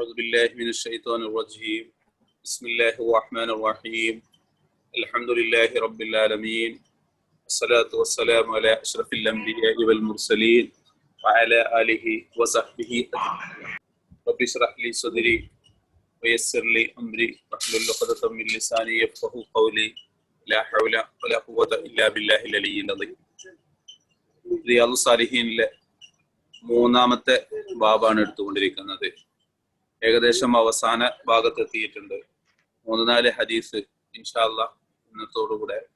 أعوذ بالله من الشيطان الرجيم. بسم الله الرحمن الرحيم. الحمد لله رب العالمين. الصلاة والسلام على أشرف الأنبياء والمرسلين وعلى آله وصحبه رب اشرح لي صدري ويسر لي أمري. واحلل عقدة من لساني يفقه قولي. لا حول ولا قوة إلا بالله العلي العظيم. Riyadh സാലിഹീനിലെ മൂന്നാമത്തെ ബാബാണ് എടുത്തുകൊണ്ടിരിക്കുന്നത്. ഏകദേശം അവസാന ഭാഗത്തെത്തിയിട്ടുണ്ട്. മൂന്ന് നാല് ഹദീസ് ഇൻഷാല്ല ഇന്നത്തോടുകൂടെ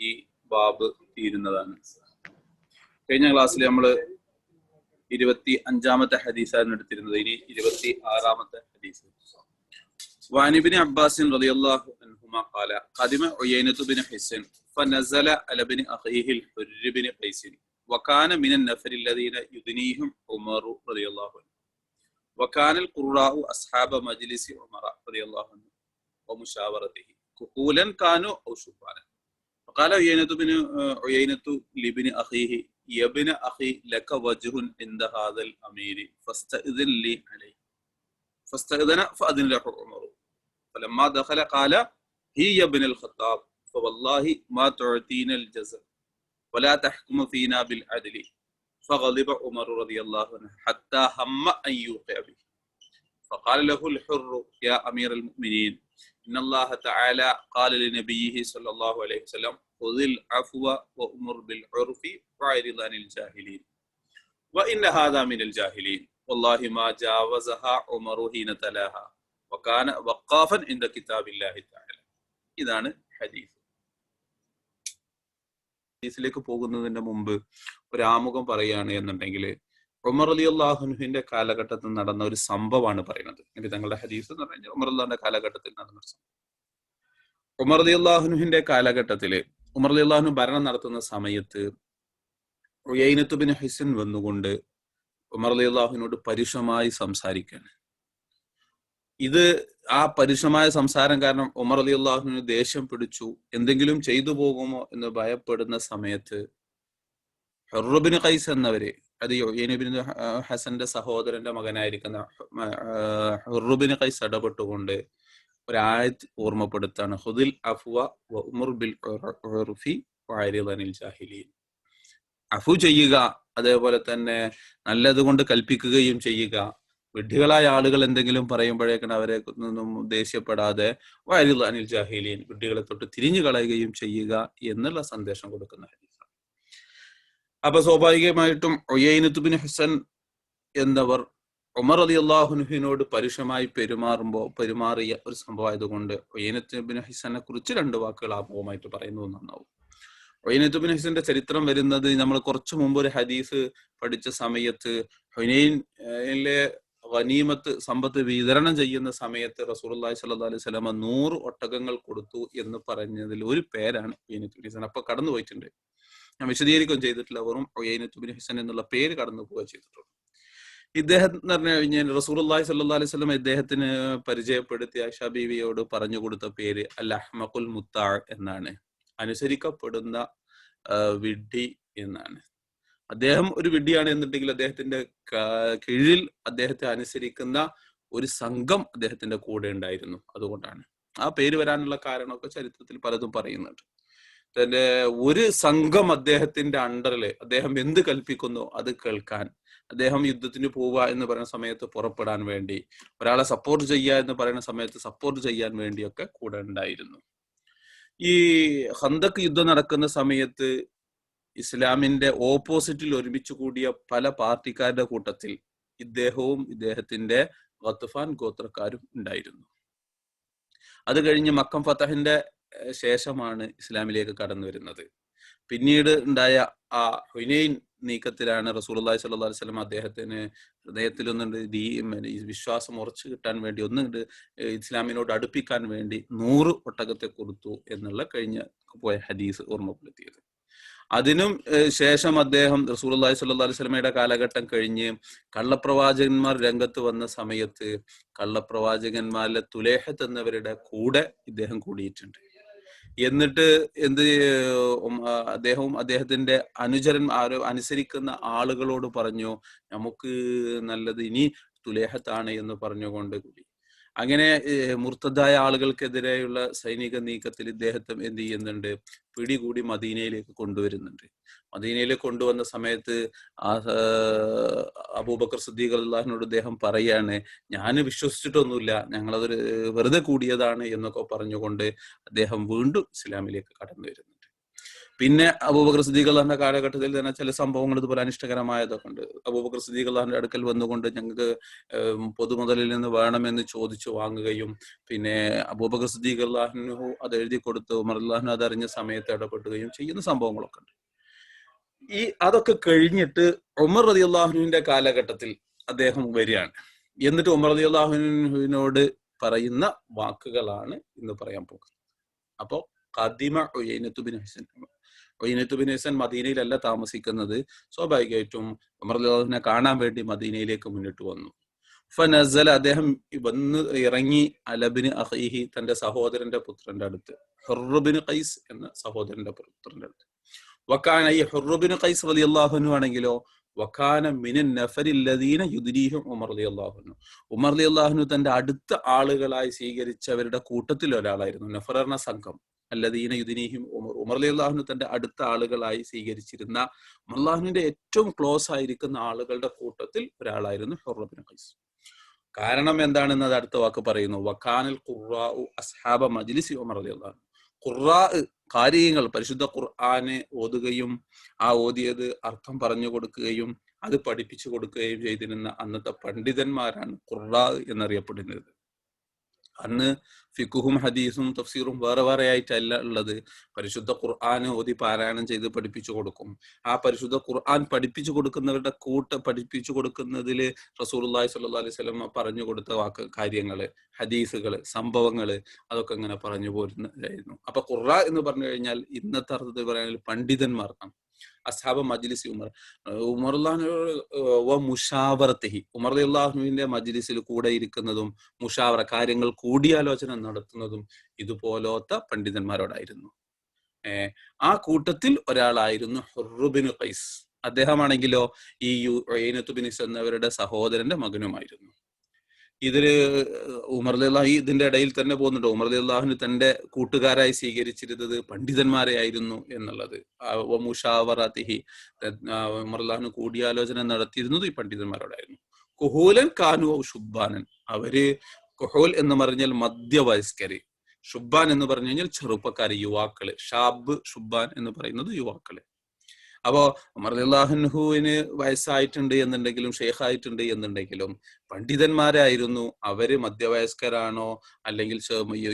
ഈ ബാബ് തീരുന്നതാണ്. കഴിഞ്ഞ ക്ലാസ്സിൽ നമ്മൾ ഇരുപത്തി അഞ്ചാമത്തെ ഹദീസായിരുന്നു എടുത്തിരുന്നത്. ഇനി ഇരുപത്തി ആറാമത്തെ ഹദീസ്. വാനിബിന് അബ്ബാസിൻ റളിയല്ലാഹു അൻഹുമ ഖാല വകാന ഉമറു റളിയല്ലാഹു وكان القراء أصحاب مجلس عمر رضي الله عنه ومشاورته. كهولا كانوا أو شبانا. فقال عيينة بن عيينة لابن أخيه يا ابن أخي لك وجه عند هذا الأمير فاستأذن لي عليه. فاستأذن فأذن له عمر. فلما دخل قال هي ابن الخطاب فوالله ما تعطينا الجزاء ولا تحكم فينا بالعدل. فغضب عمر رضي الله عنه حتى هم أن يوقع به. فقال له الحر يا أمير المؤمنين إن الله تعالى قال لنبيه صلى الله عليه وسلم خذ العفو وأمر بالعرف وعرض عن الجاهلين وإن هذا من الجاهلين. والله ما جاوزها عمر حين تلاها وكان وقافا عند كتاب الله تعالى. إذا حديث. ഹദീസിലേക്ക് പോകുന്നതിന്റെ മുമ്പ് ഒരു ആമുഖം പറയുകയാണ് എന്നുണ്ടെങ്കിൽ ഉമർ അലി അള്ളാഹുനുഹിന്റെ കാലഘട്ടത്തിൽ നടന്ന ഒരു സംഭവമാണ് പറയുന്നത്. എന്നിട്ട് തങ്ങളുടെ ഹദീസ് എന്ന് പറഞ്ഞാൽ ഉമർ അള്ളാഹിന്റെ കാലഘട്ടത്തിൽ നടന്ന ഒരു സംഭവം. ഉമർ അലി അള്ളാഹുനുഹിന്റെ കാലഘട്ടത്തിൽ ഉമർ അലി അള്ളാഹുനു ഭരണം നടത്തുന്ന സമയത്ത് ഉയൈനത്തുബിൻ ഹിസൻ വന്നുകൊണ്ട് ഉമർ അലി അള്ളാഹുവിനോട് പരുഷമായി സംസാരിക്കാണ് ഇത് ആ പരുഷമായ സംസാരം കാരണം ഉമർ അലി അള്ളാഹുവിന് ദേഷ്യം പിടിച്ചു. എന്തെങ്കിലും ചെയ്തു പോകുമോ എന്ന് ഭയപ്പെടുന്ന സമയത്ത് ഹെറുബിന് കൈസ് എന്നവര് അത് ഹസന്റെ സഹോദരന്റെ മകനായിരിക്കുന്ന ഹെറുബിന് കൈസ് ഇടപെട്ടുകൊണ്ട് ഒരായത് ഓർമ്മപ്പെടുത്താണ്. ഹുദിൽ അഫ്വ ബിൽ അഫു ചെയ്യുക അതേപോലെ തന്നെ നല്ലത് കൊണ്ട് കൽപ്പിക്കുകയും ചെയ്യുക വിഡ്ഢികളായ ആളുകൾ എന്തെങ്കിലും പറയുമ്പോഴേക്കാണ് അവരെ നിന്നും ദേഷ്യപ്പെടാതെ വയലിൽ അനിൽ ജാഹിലീൻ വിഡ്ഢികളെ തൊട്ട് തിരിഞ്ഞു കളയുകയും ചെയ്യുക എന്നുള്ള സന്ദേശം കൊടുക്കുന്ന ഹരീസാണ് അപ്പൊ സ്വാഭാവികമായിട്ടും ഒയ്യൈനത്തുബിൻ ഹുസൻ എന്നവർ ഉമർ അലി അള്ളാഹുനുഹിനോട് പരുഷമായി പെരുമാറുമ്പോൾ പെരുമാറിയ ഒരു സംഭവമായതുകൊണ്ട് ഒയ്യനത്തുബിൻ ഹുസനെ കുറിച്ച് രണ്ട് വാക്കുകൾ ആമുഖമായിട്ട് പറയുന്നത് നന്നാവും ഒയ്യനത്തുബിൻ ഹുസന്റെ ചരിത്രം വരുന്നത് നമ്മൾ കുറച്ചു മുമ്പ് ഒരു ഹദീസ് പഠിച്ച സമയത്ത് ഹുനൈനിലെ ഗനീമത്ത് സമ്പത്ത് വിതരണം ചെയ്യുന്ന സമയത്ത് റസൂർല്ലാഹി സല്ലാ അലൈഹി സ്വലാമ നൂറ് ഒട്ടകങ്ങൾ കൊടുത്തു എന്ന് പറഞ്ഞതിൽ ഒരു പേരാണ് ഒയ്യനത്തുബിൻ ഹിസൻ. അപ്പൊ കടന്നു പോയിട്ടുണ്ട്. ഞാൻ വിശദീകരിക്കുകയും ചെയ്തിട്ടില്ല. വെറും ഒയ്യനത്തുബിൻ ഹിസൻ എന്നുള്ള പേര് കടന്നു പോവുക ചെയ്തിട്ടുള്ളൂ ഇദ്ദേഹം എന്ന് പറഞ്ഞു കഴിഞ്ഞാൽ റസൂർല്ലാഹി സല്ലാ അലൈഹി സ്വലം ഇദ്ദേഹത്തിന് പരിചയപ്പെടുത്തി ആയിഷ ബീവിയോട് പറഞ്ഞു കൊടുത്ത പേര് അൽ അഹ്മഖുൽ മുത്താ എന്നാണ്. അനുസരിക്കപ്പെടുന്ന വിഡ്ഢി എന്നാണ്. അദ്ദേഹം ഒരു വിഡ്ഢിയാണ് എന്നുണ്ടെങ്കിൽ അദ്ദേഹത്തിന്റെ കീഴിൽ അദ്ദേഹത്തെ അനുസരിക്കുന്ന ഒരു സംഘം അദ്ദേഹത്തിന്റെ കൂടെ ഉണ്ടായിരുന്നു. അതുകൊണ്ടാണ്. ആ പേര് വരാനുള്ള കാരണമൊക്കെ ചരിത്രത്തിൽ പലതും പറയുന്നുണ്ട്. തന്റെ ഒരു സംഘം അദ്ദേഹത്തിന്റെ അണ്ടറിൽ അദ്ദേഹം എന്ത് കൽപ്പിക്കുന്നു അത് കേൾക്കാൻ അദ്ദേഹം യുദ്ധത്തിന് പോവുക എന്ന് പറയുന്ന സമയത്ത് പുറപ്പെടാൻ വേണ്ടി ഒരാളെ സപ്പോർട്ട് ചെയ്യുക എന്ന് പറയുന്ന സമയത്ത് സപ്പോർട്ട് ചെയ്യാൻ വേണ്ടിയൊക്കെ കൂടെ ഉണ്ടായിരുന്നു. ഈ ഹന്തക്ക് യുദ്ധം നടക്കുന്ന സമയത്ത് ഇസ്ലാമിന്റെ ഓപ്പോസിറ്റിൽ ഒരുമിച്ച് കൂടിയ പല പാർട്ടിക്കാരുടെ കൂട്ടത്തിൽ ഇദ്ദേഹവും ഇദ്ദേഹത്തിന്റെ ഗത്തുഫാൻ ഗോത്രക്കാരും ഉണ്ടായിരുന്നു. അത് കഴിഞ്ഞ് മക്കം ഫത്തഹിന്റെ ശേഷമാണ് ഇസ്ലാമിലേക്ക് കടന്നു വരുന്നത്. പിന്നീട് ഉണ്ടായ ആ ഹുനൈൻ നീക്കത്തിലാണ് റസൂൽ അള്ളാഹി അലൈഹി സ്വലം അദ്ദേഹത്തിന് ഹൃദയത്തിൽ ഒന്നുണ്ട് വിശ്വാസം ഉറച്ചു കിട്ടാൻ വേണ്ടി ഒന്നുണ്ട് ഇസ്ലാമിനോട് അടുപ്പിക്കാൻ വേണ്ടി നൂറ് ഒട്ടകത്തെ കൊടുത്തു എന്നുള്ള കഴിഞ്ഞ പോയ ഹദീസ് ഓർമ്മപ്പെടുത്തിയത്. അതിനും ശേഷം അദ്ദേഹം സ്വല്ലാ അലൈഹി സ്വലമയുടെ കാലഘട്ടം കഴിഞ്ഞ് കള്ളപ്രവാചകന്മാർ രംഗത്ത് വന്ന സമയത്ത് കള്ളപ്രവാചകന്മാരിലെ തുലേഹത്ത് എന്നവരുടെ കൂടെ ഇദ്ദേഹം കൂടിയിട്ടുണ്ട്. എന്നിട്ട് എന്ത് അദ്ദേഹവും അദ്ദേഹത്തിന്റെ അനുചരൻ അനുസരിക്കുന്ന ആളുകളോട് പറഞ്ഞു നമുക്ക് നല്ലത് ഇനി തുലേഹത്താണ് എന്ന് പറഞ്ഞുകൊണ്ട് കൂടി. അങ്ങനെ മുർത്തതായ ആളുകൾക്കെതിരെയുള്ള സൈനിക നീക്കത്തിൽ ഇദ്ദേഹത്തെ എന്ത് ചെയ്യുന്നുണ്ട്? പിടികൂടി മദീനയിലേക്ക് കൊണ്ടുവരുന്നുണ്ട്. മദീനയിലേക്ക് കൊണ്ടുവന്ന സമയത്ത് ആ അബൂബക്കർ സിദ്ദീഖ് അള്ളാഹിനോട് ഇദ്ദേഹം പറയാണ് ഞാൻ വിശ്വസിച്ചിട്ടൊന്നുമില്ല. ഞങ്ങളതൊരു വെറുതെ കൂടിയതാണ് എന്നൊക്കെ പറഞ്ഞുകൊണ്ട് അദ്ദേഹം വീണ്ടും ഇസ്ലാമിലേക്ക് കടന്നു വരുന്നുണ്ട് പിന്നെ അബൂബക്കർ അള്ളാഹിന്റെ കാലഘട്ടത്തിൽ തന്നെ ചില സംഭവങ്ങൾ ഇതുപോലെ അനിഷ്ടകരമായതൊക്കെ ഉണ്ട്. അബൂബക്കർ അള്ളാഹിന്റെ അടുക്കൽ വന്നുകൊണ്ട് ഞങ്ങൾക്ക് പൊതുമുതലിൽ നിന്ന് വേണമെന്ന് ചോദിച്ചു വാങ്ങുകയും പിന്നെ അബൂബക്കർ സിദ്ദീഖ് അള്ളാഹിനു അത് എഴുതി കൊടുത്ത് ഉമർ അള്ളാഹിനു അത് അറിഞ്ഞ സമയത്ത് ഇടപെടുകയും ചെയ്യുന്ന സംഭവങ്ങളൊക്കെ ഉണ്ട്. ഈ അതൊക്കെ കഴിഞ്ഞിട്ട് ഉമർ റതി അള്ളാഹുവിന്റെ കാലഘട്ടത്തിൽ അദ്ദേഹം വരികയാണ്. എന്നിട്ട് ഉമർ റതി അള്ളാഹുവിനോട് പറയുന്ന വാക്കുകളാണ് ഇന്ന് പറയാൻ പോകുന്നത്. അപ്പോ കദിമ ഒയ്യനത്തുബിൻ ഹസൻ. ഉയൈനത്തുബിൻ ഹസൻ മദീനയിലല്ല താമസിക്കുന്നത്. സ്വാഭാവികമായിട്ടും അള്ളാഹുവിനെ കാണാൻ വേണ്ടി മദീനയിലേക്ക് മുന്നിട്ട് വന്നു. ഫനസല അദ്ദേഹം വന്ന് ഇറങ്ങി അലബിന് അഹീഹി തന്റെ സഹോദരന്റെ പുത്രന്റെ അടുത്ത്. ഹുറുബിന് ഖൈസ് എന്ന സഹോദരന്റെ പുത്രന്റെ അടുത്ത്. വക്കാന ഈ ഹുറുബിന് ഖൈസ് വലിയ അള്ളാഹുനു ആണെങ്കിലോ വക്കാന മിനൻ നഫരില്ലദീന യുദ്രീഹും ഉമർ അലി അള്ളാഹുനു ഉമർ അലി അള്ളാഹുനു തന്റെ അടുത്ത ആളുകളായി സ്വീകരിച്ചവരുടെ കൂട്ടത്തിൽ ഒരാളായിരുന്നു നഫറർണ സംഘം. അല്ലദീന യുദിനീഹിം ഉമർ ഉമർ അലി അള്ളാഹുനു തന്റെ അടുത്ത ആളുകളായി സ്വീകരിച്ചിരുന്ന അള്ളാഹുവിന്റെ ഏറ്റവും ക്ലോസ് ആയിരിക്കുന്ന ആളുകളുടെ കൂട്ടത്തിൽ ഒരാളായിരുന്നു ഹൊറബിൻ ഖൈസ്. കാരണം എന്താണെന്ന് അത് അടുത്ത വാക്ക് പറയുന്നു. വഖാനിൽ ഖുറാഉ അസ്ഹാബ മജ്ലിസി ഉമർ അലി അള്ളാഹു ഖുറാ കാര്യങ്ങൾ പരിശുദ്ധ ഖുർആനെ ഓതുകയും ആ ഓതിയത് അർത്ഥം പറഞ്ഞു കൊടുക്കുകയും അത് പഠിപ്പിച്ചു കൊടുക്കുകയും ചെയ്തിരുന്ന അന്നത്തെ പണ്ഡിതന്മാരാണ് ഖുറാ എന്നറിയപ്പെടുന്നത്. അന്ന് ഫിക്കുഹും ഹദീസും തഫ്സീറും വേറെ വേറെ ആയിട്ടല്ല ഉള്ളത്. പരിശുദ്ധ ഖുർആൻ ഓതി പാരായണം ചെയ്ത് പഠിപ്പിച്ചു കൊടുക്കും. ആ പരിശുദ്ധ ഖുർആൻ പഠിപ്പിച്ചു കൊടുക്കുന്നവരുടെ കൂട്ട് പഠിപ്പിച്ചു കൊടുക്കുന്നതിൽ റസൂലുള്ളാഹി സ്വല്ലല്ലാഹി അലൈഹി വസല്ലം പറഞ്ഞു കൊടുത്ത വാക്ക് കാര്യങ്ങൾ ഹദീസുകൾ സംഭവങ്ങൾ അതൊക്കെ ഇങ്ങനെ പറഞ്ഞു പോരുന്നതായിരുന്നു അപ്പൊ ഖുർആ എന്ന് പറഞ്ഞു കഴിഞ്ഞാൽ ഇന്നത്തെ അർത്ഥത്തിൽ പറയുകയാണെങ്കിൽ പണ്ഡിതന്മാർക്കാണ് അസ്ഹാബ മജ്ലിസ് ഉമർ. മുഷാവറത്തഹി. ഉമർ അള്ളാഹുവിന്റെ മജ്ലിസിൽ കൂടെ ഇരിക്കുന്നതും മുഷാവറ കാര്യങ്ങൾ കൂടിയാലോചന നടത്തുന്നതും ഇതുപോലത്തെ പണ്ഡിതന്മാരോടായിരുന്നു. ആ കൂട്ടത്തിൽ ഒരാളായിരുന്നു ഹുറുബിന് ഖൈസ്. അദ്ദേഹമാണെങ്കിലോ ഈ യു എന്നവരുടെ സഹോദരന്റെ മകനുമായിരുന്നു. ഇതിൽ ഉമർ അള്ളാഹി ഇതിന്റെ ഇടയിൽ തന്നെ പോകുന്നുണ്ട്. ഉമർ അള്ളാഹുന് തന്റെ കൂട്ടുകാരായി സ്വീകരിച്ചിരുന്നത് പണ്ഡിതന്മാരെ ആയിരുന്നു എന്നുള്ളത്. മുഷാവറാത്തിഹി ഉമർ അള്ളാഹുന് കൂടിയാലോചന നടത്തിയിരുന്നത് ഈ പണ്ഡിതന്മാരോടായിരുന്നു. കുഹൂലൻ കാനു ഷുബാനൻ അവർ കുഹൂൽ എന്ന് പറഞ്ഞാൽ മധ്യവയസ്കര്. ഷുബാൻ എന്ന് പറഞ്ഞു കഴിഞ്ഞാൽ ചെറുപ്പക്കാര് യുവാക്കൾ. ഷാബ് ഷുബാൻ എന്ന് പറയുന്നത് യുവാക്കൾ. അപ്പോ അമർദുല്ലാഹുഹുവിന് വയസ്സായിട്ടുണ്ട് എന്നുണ്ടെങ്കിലും ഷെയ്ഖായിട്ടുണ്ട് എന്നുണ്ടെങ്കിലും പണ്ഡിതന്മാരായിരുന്നു. അവർ മധ്യവയസ്കരാണോ അല്ലെങ്കിൽ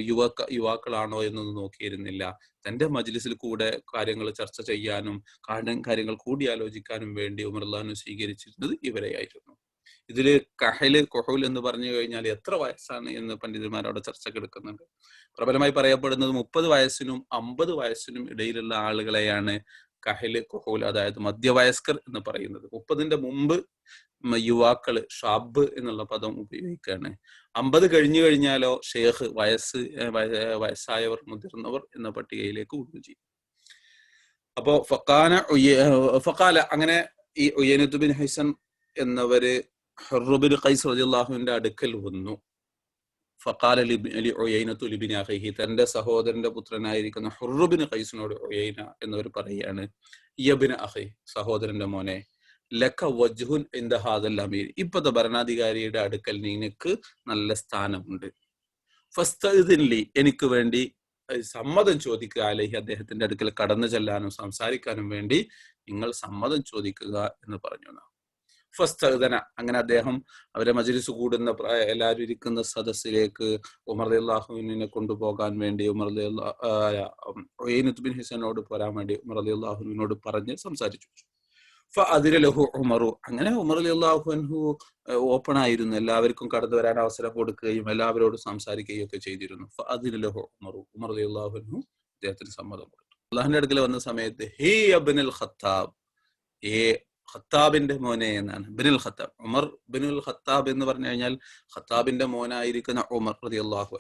യുവക്ക യുവാക്കളാണോ എന്നൊന്നും നോക്കിയിരുന്നില്ല. തന്റെ മജ്ലിസിൽ കൂടെ കാര്യങ്ങൾ ചർച്ച ചെയ്യാനും കാര്യങ്ങൾ കൂടിയാലോചിക്കാനും വേണ്ടി ഉമർലാഹു സ്വീകരിച്ചിരുന്നത് ഇവരെയായിരുന്നു. ഇതിൽ കഹൽ കൊഹുൽ എന്ന് പറഞ്ഞു കഴിഞ്ഞാൽ എത്ര വയസ്സാണ് എന്ന് പണ്ഡിതന്മാരോട് ചർച്ചക്ക് എടുക്കുന്നുണ്ട്. പ്രബലമായി പറയപ്പെടുന്നത് മുപ്പത് വയസ്സിനും അമ്പത് വയസ്സിനും ഇടയിലുള്ള ആളുകളെയാണ് കഹൽ കൊഹൂൽ അതായത് മധ്യവയസ്കർ എന്ന് പറയുന്നത്. മുപ്പതിന്റെ മുമ്പ് യുവാക്കൾ ഷാബ് എന്നുള്ള പദം ഉപയോഗിക്കുകയാണ് അമ്പത് കഴിഞ്ഞു കഴിഞ്ഞാലോ ഷേഖ് വയസ്സ് വയസ്സായവർ മുതിർന്നവർ എന്ന പട്ടികയിലേക്ക് ഉള്ളു ചെയ്യും. അപ്പോ ഫക്കാന ഫക്കാല അങ്ങനെ ഈ ഉയ്യനത്തുബിൻ ഹൈസൻ എന്നവര് ഹെറുബിൻ ഖൈസ് റജുല്ലാഹുവിന്റെ അടുക്കൽ വന്നു. ഫക്കാല അലി ഒയ്യനത്തു ലിബിൻ അഹി തന്റെ സഹോദരന്റെ പുത്രനായിരിക്കുന്ന ഹുറുബിൻ ഖൈസിനോട് ഒയൈന എന്നവർ പറയുകയാണ് യബിൻ അഹി സഹോദരന്റെ മോനെ ലക്ക വജ്ഹുൻ ഇന്ദ ഹാദൽ അമീർ. ഇപ്പത്തെ ഭരണാധികാരിയുടെ അടുക്കൽ നിനക്ക് നല്ല സ്ഥാനമുണ്ട്. ഫസ്തലി എനിക്ക് വേണ്ടി സമ്മതം ചോദിക്കുക അലഹി അദ്ദേഹത്തിന്റെ അടുക്കൽ കടന്നു ചെല്ലാനും സംസാരിക്കാനും വേണ്ടി നിങ്ങൾ സമ്മതം ചോദിക്കുക എന്ന് പറഞ്ഞു ഫസ്തന അങ്ങനെ അദ്ദേഹം അവരെ മജലിസ് കൂടുന്ന എല്ലാവരും ഇരിക്കുന്ന സദസ്സിലേക്ക് ഉമർ അള്ളാഹുവിനെ കൊണ്ടുപോകാൻ വേണ്ടി ഉമർ ബിൻ ഹിസനോട് പോരാൻ വേണ്ടി ഉമർ അലി അള്ളാഹുവിനോട് പറഞ്ഞ് സംസാരിച്ചു. അതിരലഹു ലഹു ഉമറു. അങ്ങനെ ഉമർ അലി അള്ളാഹുൻഹു ഓപ്പൺ ആയിരുന്നു. എല്ലാവർക്കും കടന്നു വരാൻ അവസരം കൊടുക്കുകയും എല്ലാവരോടും സംസാരിക്കുകയും ഒക്കെ ചെയ്തിരുന്നു. അതിരലഹു ലഹു ഉമറു. ഉമർ അലി അള്ളാഹുൻഹു അദ്ദേഹത്തിന് സമ്മതം കൊടുത്തു. അള്ളാഹിന്റെ അടുക്കൽ വന്ന സമയത്ത് ഹേ അബിനുൽ ഖത്താബ്. ഏ ഖത്താബിന്റെ മോനെ എന്നാണ്. Binul Khattab. Umar Binul Khattab എന്ന് പറഞ്ഞു കഴിഞ്ഞാൽ ഖത്താബിന്റെ മോനായിരിക്കുന്ന ഉമർ റതി അള്ളാഹു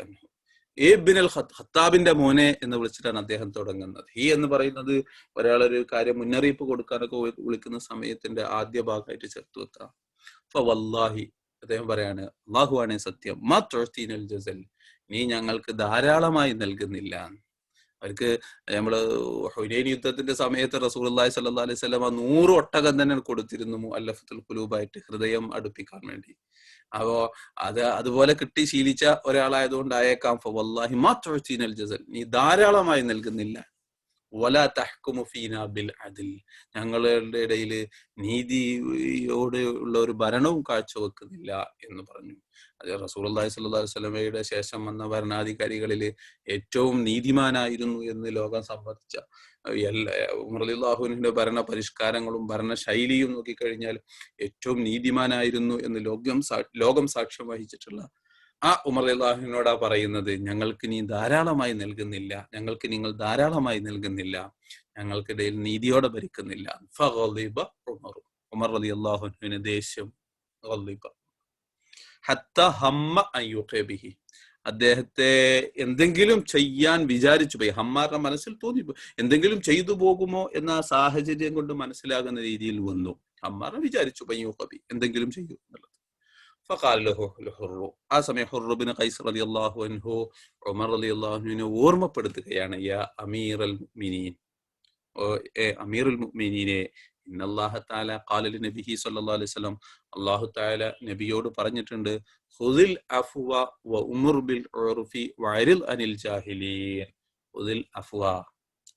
ഏ ബിനുൽ ഖത്താബിന്റെ മോനെ എന്ന് വിളിച്ചിട്ടാണ് അദ്ദേഹം തുടങ്ങുന്നത്. ഹി എന്ന് പറയുന്നത് ഒരാളൊരു കാര്യം മുന്നറിയിപ്പ് കൊടുക്കാനൊക്കെ വിളിക്കുന്ന സമയത്തിന്റെ ആദ്യ ഭാഗമായിട്ട് ചേർത്ത് വെക്കാം. അപ്പൊ വല്ലാഹി അദ്ദേഹം പറയാണ് അള്ളാഹു ആണ് സത്യം. മാ ജസൽ. നീ ഞങ്ങൾക്ക് ധാരാളമായി നൽകുന്നില്ല. അവർക്ക് നമ്മൾ ഹുനൈൻ യുദ്ധത്തിന്റെ സമയത്ത് റസൂലി സല്ലാ അലൈഹി സ്വലമ നൂറ് ഒട്ടകം തന്നെ കൊടുത്തിരുന്നു അല്ലഫത്തുൽ കുലൂബായിട്ട് ഹൃദയം അടുപ്പിക്കാൻ വേണ്ടി. അപ്പോ അത് അതുപോലെ കിട്ടി ശീലിച്ച ഒരാളായതുകൊണ്ടായേക്കാം. ഫവല്ലാഹി മാ ജസൽ. നീ ധാരാളമായി നൽകുന്നില്ല. ബിൽ ഞങ്ങളുടെ ഇടയിൽ നീതിയോടെയുള്ള ഒരു ഭരണവും കാഴ്ചവെക്കുന്നില്ല എന്ന് പറഞ്ഞു. അത് റസൂലി സ്വല്ലി വസ്ലമയുടെ ശേഷം വന്ന ഭരണാധികാരികളിൽ ഏറ്റവും നീതിമാനായിരുന്നു എന്ന് ലോകം സംബന്ധിച്ച എല്ലാ ഉമർലാഹുവിന്റെ ഭരണ പരിഷ്കാരങ്ങളും ഭരണശൈലിയും നോക്കിക്കഴിഞ്ഞാൽ ഏറ്റവും നീതിമാനായിരുന്നു എന്ന് ലോകം ലോകം സാക്ഷ്യം വഹിച്ചിട്ടുള്ള ആ ഉമർ അള്ളാഹുവിനോടാ പറയുന്നത് ഞങ്ങൾക്ക് നീ ധാരാളമായി നൽകുന്നില്ല ഞങ്ങൾക്ക് നിങ്ങൾ ധാരാളമായി നൽകുന്നില്ല ഞങ്ങൾക്കിടയിൽ നീതിയോടെ ഭരിക്കുന്നില്ല. ഉമർ. അലി അള്ളാഹുവിന് ദേഷ്യം. അദ്ദേഹത്തെ എന്തെങ്കിലും ചെയ്യാൻ വിചാരിച്ചു പോയി. ഹമ്മാരുടെ മനസ്സിൽ തോന്നി എന്തെങ്കിലും ചെയ്തു പോകുമോ എന്ന സാഹചര്യം കൊണ്ട് മനസ്സിലാകുന്ന രീതിയിൽ വന്നു. ഹമ്മാർ വിചാരിച്ചു പയ്യൂഖബി എന്തെങ്കിലും ചെയ്യൂ എന്നുള്ളത്. ഫഖാൽ ലഹു ലഹുറു ആ സമയം ഹുറുബിന് ഖൈസ് റളി അള്ളാഹു അൻഹു ഉമർ അലി അള്ളാഹുവിനെ ഓർമ്മപ്പെടുത്തുകയാണ് യാ അമീർ അൽ മുഅ്മിനീൻ അമീർ അൽ മുഅ്മിനീനെ ഇന്നല്ലാഹ നബിഹി അലൈഹി വസല്ലം. അല്ലാഹു തആല നബിയോട് പറഞ്ഞിട്ടുണ്ട് ഹുദിൽ അഫ്വ വ ഉമർ ബിൽ ഉർഫി വഅരിൽ അനിൽ ജാഹിലീൻ. ഖുദിൽ അഫ്വ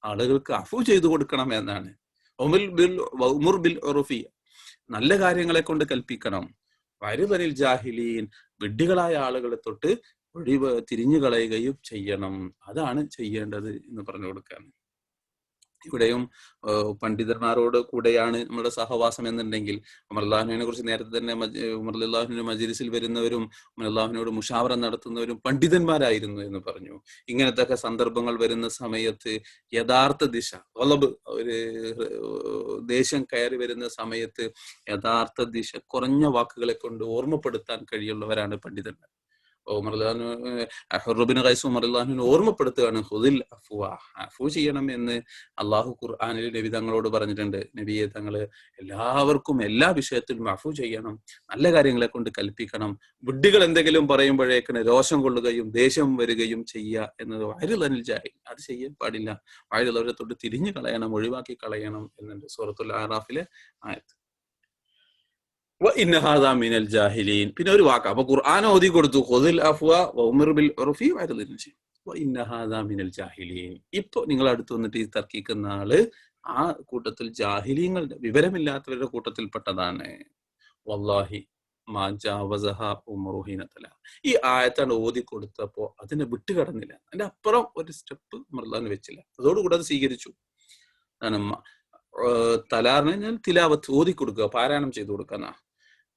ആളുകൾക്ക് അഫു ചെയ്തു കൊടുക്കണം എന്നാണ്. ഉമർ ബിൽ ഉമർ ബിൽ ഉർഫി നല്ല കാര്യങ്ങളെ കൊണ്ട് കൽപ്പിക്കണം. വരുവനിൽ ജാഹിലീൻ വിഡ്ഢികളായ ആളുകളെ തൊട്ട് ഒഴിവ് തിരിഞ്ഞു കളയുകയും ചെയ്യണം. അതാണ് ചെയ്യേണ്ടത് എന്ന് പറഞ്ഞു കൊടുക്കാൻ ഇവിടെയും പണ്ഡിതന്മാരോട് കൂടെയാണ് നമ്മുടെ സഹവാസം എന്നുണ്ടെങ്കിൽ ഉമർലാഹുവിനെ കുറിച്ച് നേരത്തെ തന്നെ ഉമർലാഹുവിന്റെ മജിലിസിൽ വരുന്നവരും ഉമർലാഹുവിനോട് മുഷാവറ നടത്തുന്നവരും പണ്ഡിതന്മാരായിരുന്നു എന്ന് പറഞ്ഞു. ഇങ്ങനത്തെ സന്ദർഭങ്ങൾ വരുന്ന സമയത്ത് യഥാർത്ഥ ദിശ ഒലബ് ഒരു ദേശം കയറി വരുന്ന സമയത്ത് യഥാർത്ഥ ദിശ കുറഞ്ഞ വാക്കുകളെ കൊണ്ട് ഓർമ്മപ്പെടുത്താൻ കഴിയുള്ളവരാണ് പണ്ഡിതന്മാർ. ഉമർബിൻ ഖൈസ് ഉമർലാഹുവിനെ ഓർമ്മപ്പെടുത്തുകയാണ്. ഹുദിൽ അഫുവ അഫു ചെയ്യണം എന്ന് അള്ളാഹു ഖുർആാനിൽ നബി തങ്ങളോട് പറഞ്ഞിട്ടുണ്ട്. നബിയെ തങ്ങൾ എല്ലാവർക്കും എല്ലാ വിഷയത്തിലും അഫു ചെയ്യണം. നല്ല കാര്യങ്ങളെ കൊണ്ട് കൽപ്പിക്കണം. ബുദ്ധികൾ എന്തെങ്കിലും പറയുമ്പോഴേക്കിന് രോഷം കൊള്ളുകയും ദേഷ്യം വരികയും ചെയ്യുക എന്നത് വയറുള്ളതിൽ ജായി അത് ചെയ്യാൻ പാടില്ല. വയറുള്ളവരെ തൊട്ട് തിരിഞ്ഞു കളയണം ഒഴിവാക്കി കളയണം എന്നുണ്ട് സൂറത്തുൽ ആറാഫിലെ മിനൽ ജാഹിലീൻ പിന്നെ ഒരു വാക്ക്. അപ്പൊ ഖുർആൻ ഓതി കൊടുത്തു. ഖുദിൽ അഫ്വ വഉമർ ബിൽ ഉർഫി മിനൽ ജാഹിലീൻ. ഇപ്പൊ നിങ്ങൾ അടുത്ത് വന്നിട്ട് ഈ തർക്കിക്കുന്ന ആൾ ആ കൂട്ടത്തിൽ ജാഹിലീങ്ങളുടെ വിവരമില്ലാത്തവരുടെ കൂട്ടത്തിൽപ്പെട്ടതാണ്. വല്ലാഹി ഈ ആയത്താണ് ഓതി കൊടുത്തപ്പോ അതിനെ വിട്ടുകടന്നില്ല. അതിന്റെ അപ്പുറം ഒരു സ്റ്റെപ്പ് മർലാൻ വെച്ചില്ല. അതോടുകൂടെ അത് സ്വീകരിച്ചു. തലാറിനെ ഞാൻ തിലാവത്ത് ഓതി കൊടുക്കുക. പാരായണം ചെയ്തു കൊടുക്കുന്ന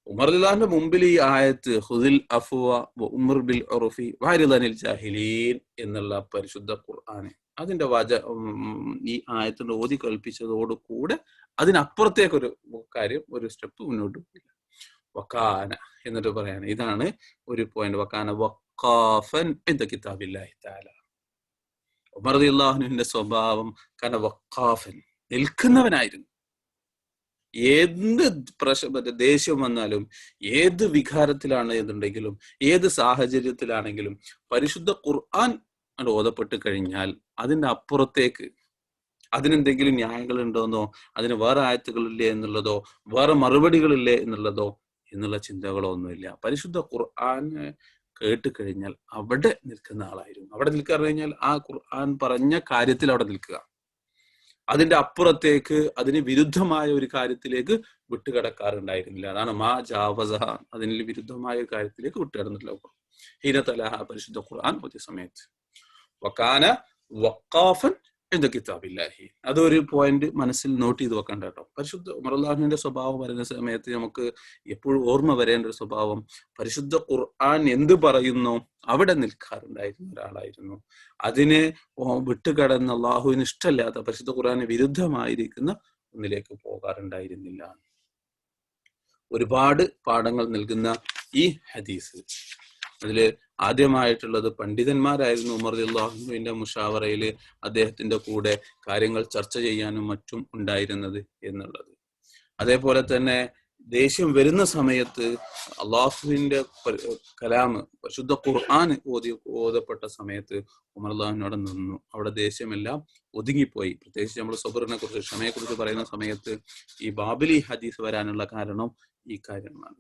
ഉമർലാന്റെ മുമ്പിൽ ഈ ആയത്ത് ഹുദിൽ അഫുവ ഉമർ ബിൽ ഉറുഫി ജാഹിലീൻ എന്നുള്ള പരിശുദ്ധ ഖുർആാനെ. അതിന്റെ വാച ഈ ആയത്തിന്റെ ഓതി കൽപ്പിച്ചതോട് കൂടെ അതിനപ്പുറത്തേക്കൊരു കാര്യം ഒരു സ്റ്റെപ്പ് മുന്നോട്ട് പോയില്ല. വക്കാന എന്നിട്ട് പറയാണ്. ഇതാണ് ഒരു പോയിന്റ് വക്കാന വക്കാഫൻ എന്ത കിതാബില്ലാഹി താല ഉമർ അള്ളാഹുവിന്റെ സ്വഭാവം കന വക്കാഫൻ നിൽക്കുന്നവനായിരുന്നു. എന്ത് പ്രശ്ന മറ്റേ ദേഷ്യം വന്നാലും ഏത് വികാരത്തിലാണ് എന്നുണ്ടെങ്കിലും ഏത് സാഹചര്യത്തിലാണെങ്കിലും പരിശുദ്ധ ഖുർആൻ ഓതപ്പെട്ട് കഴിഞ്ഞാൽ അതിന്റെ അപ്പുറത്തേക്ക് അതിനെന്തെങ്കിലും ന്യായങ്ങൾ ഉണ്ടോന്നോ അതിന് വേറെ ആയത്തുകളില്ലേ എന്നുള്ളതോ വേറെ മറുപടികളില്ലേ എന്നുള്ളതോ എന്നുള്ള ചിന്തകളോ ഒന്നുമില്ല പരിശുദ്ധ ഖുർആൻ കേട്ട് കഴിഞ്ഞാൽ അവിടെ നിൽക്കുന്ന ആളായിരുന്നു. അവിടെ നിൽക്കുക കഴിഞ്ഞാൽ ആ ഖുർആൻ പറഞ്ഞ കാര്യത്തിൽ അവിടെ നിൽക്കുക. അതിന്റെ അപ്പുറത്തേക്ക് അതിന് വിരുദ്ധമായ ഒരു കാര്യത്തിലേക്ക് വിട്ടുകിടക്കാറുണ്ടായിരുന്നില്ല. അതാണ് മാ ജാവസ അതിന് വിരുദ്ധമായ ഒരു കാര്യത്തിലേക്ക് വിട്ടുകിടന്നിട്ടില്ല ഹീനത്തലഹ പരിശുദ്ധ ഖുർആൻ പുതിയ സമയത്ത് വക്കാന വക്കാഫൻ എന്ത കിതാബില്ലാഹി. അതൊരു പോയിന്റ് മനസ്സിൽ നോട്ട് ചെയ്ത് വെക്കണ്ട കേട്ടോ. പരിശുദ്ധ ഉമർലാഹുവിന്റെ സ്വഭാവം വരുന്ന സമയത്ത് നമുക്ക് എപ്പോഴും ഓർമ്മ വരേണ്ട ഒരു സ്വഭാവം പരിശുദ്ധ ഖുർആൻ എന്ത് പറയുന്നു? അവിടെ നിൽക്കാറുണ്ടായിരുന്ന ഒരാളായിരുന്നു. അതിനെ വിട്ടുകടന്ന് അള്ളാഹുവിന് ഇഷ്ടമല്ലാത്ത പരിശുദ്ധ ഖുർആന് വിരുദ്ധമായിരിക്കുന്ന ഒന്നിലേക്ക് പോകാറുണ്ടായിരുന്നില്ല. ഒരുപാട് പാഠങ്ങൾ നൽകുന്ന ഈ ഹദീസ്. അതിൽ ആദ്യമായിട്ടുള്ളത് പണ്ഡിതന്മാരായിരുന്നു ഉമർ അള്ളാഹുവിന്റെ മുഷാവറയിൽ അദ്ദേഹത്തിന്റെ കൂടെ കാര്യങ്ങൾ ചർച്ച ചെയ്യാനും മറ്റും ഉണ്ടായിരുന്നത് എന്നുള്ളത്. അതേപോലെ തന്നെ ദേഷ്യം വരുന്ന സമയത്ത് അള്ളാഹുവിന്റെ കലാമ് ശുദ്ധ ഖുർആൻ ഓതി ഓതപ്പെട്ട സമയത്ത് ഉമർ അള്ളാഹുവിനോട് നിന്നു. അവിടെ ദേഷ്യമെല്ലാം ഒതുങ്ങിപ്പോയി. പ്രത്യേകിച്ച് നമ്മൾ സബറിനെ കുറിച്ച് ക്ഷമയെ കുറിച്ച് പറയുന്ന സമയത്ത് ഈ ബാബിലി ഹദീസ് വരാനുള്ള കാരണം ഈ കാര്യമാണ്.